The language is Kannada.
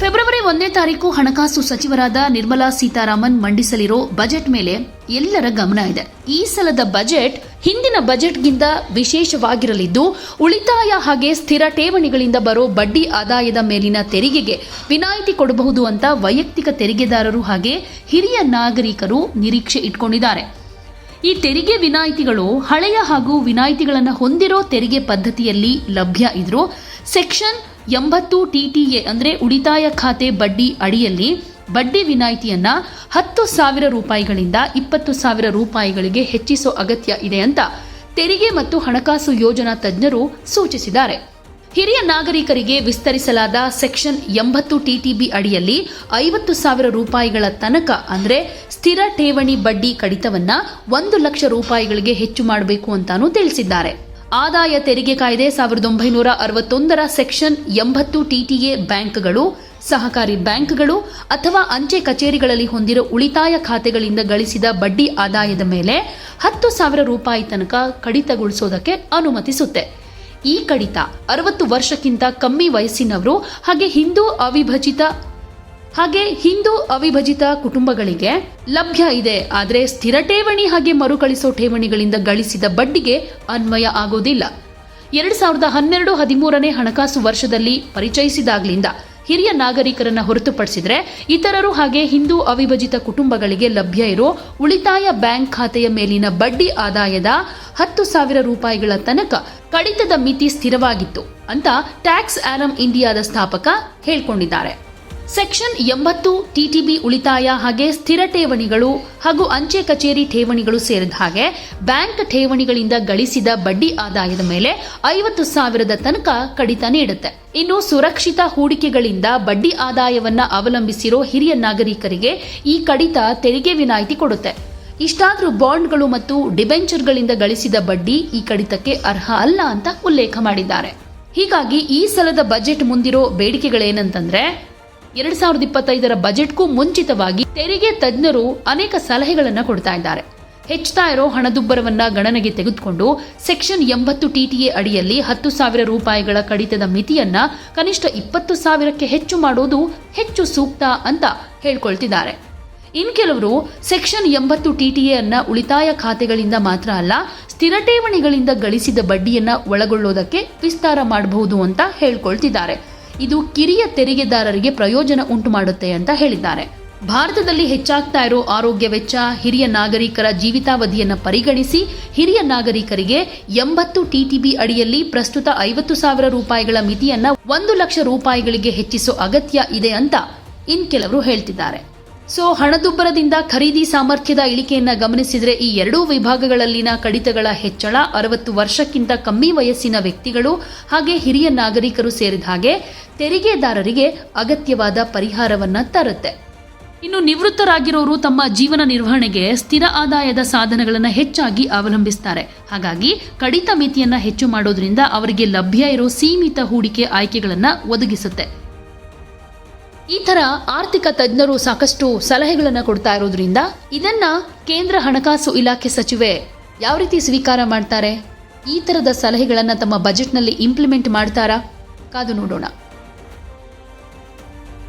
ಫೆಬ್ರವರಿ ಒಂದನೇ ತಾರೀಕು ಹಣಕಾಸು ಸಚಿವರಾದ ನಿರ್ಮಲಾ ಸೀತಾರಾಮನ್ ಮಂಡಿಸಲಿರೋ ಬಜೆಟ್ ಮೇಲೆ ಎಲ್ಲರ ಗಮನ ಇದೆ. ಈ ಸಲದ ಬಜೆಟ್ ಹಿಂದಿನ ಬಜೆಟ್ಗಿಂತ ವಿಶೇಷವಾಗಿರಲಿದ್ದು, ಉಳಿತಾಯ ಹಾಗೆ ಸ್ಥಿರ ಠೇವಣಿಗಳಿಂದ ಬರೋ ಬಡ್ಡಿ ಆದಾಯದ ಮೇಲಿನ ತೆರಿಗೆಗೆ ವಿನಾಯಿತಿ ಕೊಡಬಹುದು ಅಂತ ವೈಯಕ್ತಿಕ ತೆರಿಗೆದಾರರು ಹಾಗೆ ಹಿರಿಯ ನಾಗರಿಕರು ನಿರೀಕ್ಷೆ ಇಟ್ಕೊಂಡಿದ್ದಾರೆ. ಈ ತೆರಿಗೆ ವಿನಾಯಿತಿಗಳು ಹಳೆಯ ಹಾಗೂ ವಿನಾಯಿತಿಗಳನ್ನು ಹೊಂದಿರೋ ತೆರಿಗೆ ಪದ್ಧತಿಯಲ್ಲಿ ಲಭ್ಯ ಇದ್ರೂ ಸೆಕ್ಷನ್ ಎಂಬತ್ತು ಟಿಟಿಎ ಅಂದರೆ ಉಳಿತಾಯ ಖಾತೆ ಬಡ್ಡಿ ಅಡಿಯಲ್ಲಿ ಬಡ್ಡಿ ವಿನಾಯಿತಿಯನ್ನು ಹತ್ತು ಸಾವಿರ ರೂಪಾಯಿಗಳಿಂದ ಇಪ್ಪತ್ತು ಸಾವಿರ ರೂಪಾಯಿಗಳಿಗೆ ಹೆಚ್ಚಿಸೋ ಅಗತ್ಯ ಇದೆ ಅಂತ ತೆರಿಗೆ ಮತ್ತು ಹಣಕಾಸು ಯೋಜನಾ ತಜ್ಞರು ಸೂಚಿಸಿದ್ದಾರೆ. ಹಿರಿಯ ನಾಗರಿಕರಿಗೆ ವಿಸ್ತರಿಸಲಾದ ಸೆಕ್ಷನ್ ಎಂಬತ್ತು ಟಿಟಿಬಿ ಅಡಿಯಲ್ಲಿ ಐವತ್ತು ಸಾವಿರ ರೂಪಾಯಿಗಳ ತನಕ ಅಂದರೆ ಸ್ಥಿರ ಠೇವಣಿ ಬಡ್ಡಿ ಕಡಿತವನ್ನು ಒಂದು ಲಕ್ಷ ರೂಪಾಯಿಗಳಿಗೆ ಹೆಚ್ಚು ಮಾಡಬೇಕು ಅಂತಾನೂ ತಿಳಿಸಿದ್ದಾರೆ. ಆದಾಯ ತೆರಿಗೆ ಕಾಯ್ದೆ ಸಾವಿರದ ಒಂಬೈನೂರ ಅರವತ್ತೊಂದರ ಸೆಕ್ಷನ್ ಎಂಬತ್ತು ಟಿಟಿಎ ಬ್ಯಾಂಕ್ಗಳು, ಸಹಕಾರಿ ಬ್ಯಾಂಕ್ಗಳು ಅಥವಾ ಅಂಚೆ ಕಚೇರಿಗಳಲ್ಲಿ ಹೊಂದಿರೋ ಉಳಿತಾಯ ಖಾತೆಗಳಿಂದ ಗಳಿಸಿದ ಬಡ್ಡಿ ಆದಾಯದ ಮೇಲೆ ಹತ್ತು ಸಾವಿರ ರೂಪಾಯಿ ತನಕ ಕಡಿತಗೊಳಿಸೋದಕ್ಕೆ ಅನುಮತಿಸುತ್ತೆ. ಈ ಕಡಿತ ಅರವತ್ತು ವರ್ಷಕ್ಕಿಂತ ಕಮ್ಮಿ ವಯಸ್ಸಿನವರು ಹಾಗೆ ಹಿಂದೂ ಅವಿಭಜಿತ ಹಾಗೆ ಹಿಂದೂ ಅವಿಭಜಿತ ಕುಟುಂಬಗಳಿಗೆ ಲಭ್ಯ ಇದೆ. ಆದರೆ ಸ್ಥಿರ ಠೇವಣಿ ಹಾಗೆ ಮರುಕಳಿಸೋ ಠೇವಣಿಗಳಿಂದ ಗಳಿಸಿದ ಬಡ್ಡಿಗೆ ಅನ್ವಯ ಆಗೋದಿಲ್ಲ. ಎರಡ್ ಸಾವಿರದ ಹನ್ನೆರಡು ಹದಿಮೂರನೇ ಹಣಕಾಸು ವರ್ಷದಲ್ಲಿ ಪರಿಚಯಿಸಿದಾಗ್ಲಿಂದ ಹಿರಿಯ ನಾಗರಿಕರನ್ನ ಹೊರತುಪಡಿಸಿದರೆ ಇತರರು ಹಾಗೆ ಹಿಂದೂ ಅವಿಭಜಿತ ಕುಟುಂಬಗಳಿಗೆ ಲಭ್ಯ ಇರೋ ಉಳಿತಾಯ ಬ್ಯಾಂಕ್ ಖಾತೆಯ ಮೇಲಿನ ಬಡ್ಡಿ ಆದಾಯದ ಹತ್ತು ಸಾವಿರ ರೂಪಾಯಿಗಳ ತನಕ ಕಡಿತದ ಮಿತಿ ಸ್ಥಿರವಾಗಿತ್ತು ಅಂತ ಟ್ಯಾಕ್ಸ್ ಆರಂ ಇಂಡಿಯಾದ ಸ್ಥಾಪಕ ಹೇಳ್ಕೊಂಡಿದ್ದಾರೆ. ಸೆಕ್ಷನ್ ಎಂಬತ್ತು ಟಿಟಿಬಿ ಉಳಿತಾಯ ಹಾಗೆ ಸ್ಥಿರ ಠೇವಣಿಗಳು ಹಾಗೂ ಅಂಚೆ ಕಚೇರಿ ಠೇವಣಿಗಳು ಸೇರಿದ ಹಾಗೆ ಬ್ಯಾಂಕ್ ಠೇವಣಿಗಳಿಂದ ಗಳಿಸಿದ ಬಡ್ಡಿ ಆದಾಯದ ಮೇಲೆ ಐವತ್ತು ಸಾವಿರದ ತನಕ ಕಡಿತ ನೀಡುತ್ತೆ. ಇನ್ನು ಸುರಕ್ಷಿತ ಹೂಡಿಕೆಗಳಿಂದ ಬಡ್ಡಿ ಆದಾಯವನ್ನ ಅವಲಂಬಿಸಿರೋ ಹಿರಿಯ ನಾಗರಿಕರಿಗೆ ಈ ಕಡಿತ ತೆರಿಗೆ ವಿನಾಯಿತಿ ಕೊಡುತ್ತೆ. ಇಷ್ಟಾದರೂ ಬಾಂಡ್ಗಳು ಮತ್ತು ಡಿಬೆಂಚರ್ಗಳಿಂದ ಗಳಿಸಿದ ಬಡ್ಡಿ ಈ ಕಡಿತಕ್ಕೆ ಅರ್ಹ ಅಲ್ಲ ಅಂತ ಉಲ್ಲೇಖ ಮಾಡಿದ್ದಾರೆ. ಹೀಗಾಗಿ ಈ ಸಲದ ಬಜೆಟ್ ಮುಂದಿರೋ ಬೇಡಿಕೆಗಳೇನಂತಂದ್ರೆ ಎರಡ್ ಸಾವಿರದ ಇಪ್ಪತ್ತೈದರ ಬಜೆಟ್ಗೂ ಮುಂಚಿತವಾಗಿ ತೆರಿಗೆ ತಜ್ಞರು ಅನೇಕ ಸಲಹೆಗಳನ್ನು ಕೊಡ್ತಾ ಇದ್ದಾರೆ. ಹೆಚ್ಚುತ್ತಾ ಇರೋ ಹಣದುಬ್ಬರವನ್ನ ಗಣನೆಗೆ ತೆಗೆದುಕೊಂಡು ಸೆಕ್ಷನ್ ಎಂಬತ್ತು ಟಿಟಿಎ ಅಡಿಯಲ್ಲಿ ಹತ್ತು ಸಾವಿರ ರೂಪಾಯಿಗಳ ಕಡಿತದ ಮಿತಿಯನ್ನ ಕನಿಷ್ಠ ಇಪ್ಪತ್ತು ಸಾವಿರಕ್ಕೆ ಹೆಚ್ಚು ಮಾಡೋದು ಹೆಚ್ಚು ಸೂಕ್ತ ಅಂತ ಹೇಳ್ಕೊಳ್ತಿದ್ದಾರೆ. ಇನ್ ಕೆಲವರು ಸೆಕ್ಷನ್ ಎಂಬತ್ತು ಟಿಟಿಎ ಅನ್ನ ಉಳಿತಾಯ ಖಾತೆಗಳಿಂದ ಮಾತ್ರ ಅಲ್ಲ, ಸ್ಥಿರ ಠೇವಣಿಗಳಿಂದ ಗಳಿಸಿದ ಬಡ್ಡಿಯನ್ನ ಒಳಗೊಳ್ಳೋದಕ್ಕೆ ವಿಸ್ತಾರ ಮಾಡಬಹುದು ಅಂತ ಹೇಳ್ಕೊಳ್ತಿದ್ದಾರೆ. ಇದು ಕಿರಿಯ ತೆರಿಗೆದಾರರಿಗೆ ಪ್ರಯೋಜನ ಉಂಟು ಮಾಡುತ್ತೆ ಅಂತ ಹೇಳಿದ್ದಾರೆ. ಭಾರತದಲ್ಲಿ ಹೆಚ್ಚಾಗ್ತಾ ಇರೋ ಆರೋಗ್ಯ ವೆಚ್ಚ ಹಿರಿಯ ನಾಗರಿಕರ ಜೀವಿತಾವಧಿಯನ್ನ ಪರಿಗಣಿಸಿ ಹಿರಿಯ ನಾಗರಿಕರಿಗೆ ಎಂಬತ್ತು ಟಿಟಿಬಿ ಅಡಿಯಲ್ಲಿ ಪ್ರಸ್ತುತ ಐವತ್ತು ಸಾವಿರ ರೂಪಾಯಿಗಳ ಮಿತಿಯನ್ನ ಒಂದು ಲಕ್ಷ ರೂಪಾಯಿಗಳಿಗೆ ಹೆಚ್ಚಿಸೋ ಅಗತ್ಯ ಇದೆ ಅಂತ ಇನ್ ಕೆಲವರು ಹೇಳ್ತಿದ್ದಾರೆ. ಸೊ ಹಣದುಬ್ಬರದಿಂದ ಖರೀದಿ ಸಾಮರ್ಥ್ಯದ ಇಳಿಕೆಯನ್ನು ಗಮನಿಸಿದರೆ ಈ ಎರಡೂ ವಿಭಾಗಗಳಲ್ಲಿನ ಕಡಿತಗಳ ಹೆಚ್ಚಳ ಅರವತ್ತು ವರ್ಷಕ್ಕಿಂತ ಕಮ್ಮಿ ವಯಸ್ಸಿನ ವ್ಯಕ್ತಿಗಳು ಹಾಗೆ ಹಿರಿಯ ನಾಗರಿಕರು ಸೇರಿದ ಹಾಗೆ ತೆರಿಗೆದಾರರಿಗೆ ಅಗತ್ಯವಾದ ಪರಿಹಾರವನ್ನು ತರುತ್ತೆ. ಇನ್ನು ನಿವೃತ್ತರಾಗಿರೋರು ತಮ್ಮ ಜೀವನ ನಿರ್ವಹಣೆಗೆ ಸ್ಥಿರ ಆದಾಯದ ಸಾಧನಗಳನ್ನು ಹೆಚ್ಚಾಗಿ ಅವಲಂಬಿಸ್ತಾರೆ. ಹಾಗಾಗಿ ಕಡಿತ ಮಿತಿಯನ್ನು ಹೆಚ್ಚು ಮಾಡೋದ್ರಿಂದ ಅವರಿಗೆ ಲಭ್ಯ ಇರೋ ಸೀಮಿತ ಹೂಡಿಕೆ ಆಯ್ಕೆಗಳನ್ನು ಒದಗಿಸುತ್ತೆ. ಈ ತರ ಆರ್ಥಿಕ ತಜ್ಞರು ಸಾಕಷ್ಟು ಸಲಹೆಗಳನ್ನು ಕೊಡ್ತಾ ಇರೋದ್ರಿಂದ ಇದನ್ನ ಕೇಂದ್ರ ಹಣಕಾಸು ಇಲಾಖೆ ಸಚಿವೆ ಯಾವ ರೀತಿ ಸ್ವೀಕಾರ ಮಾಡ್ತಾರೆ? ಈ ತರದ ಸಲಹೆಗಳನ್ನ ತಮ್ಮ ಬಜೆಟ್ನಲ್ಲಿ ಇಂಪ್ಲಿಮೆಂಟ್ ಮಾಡ್ತಾರಾ? ಕಾದು ನೋಡೋಣ.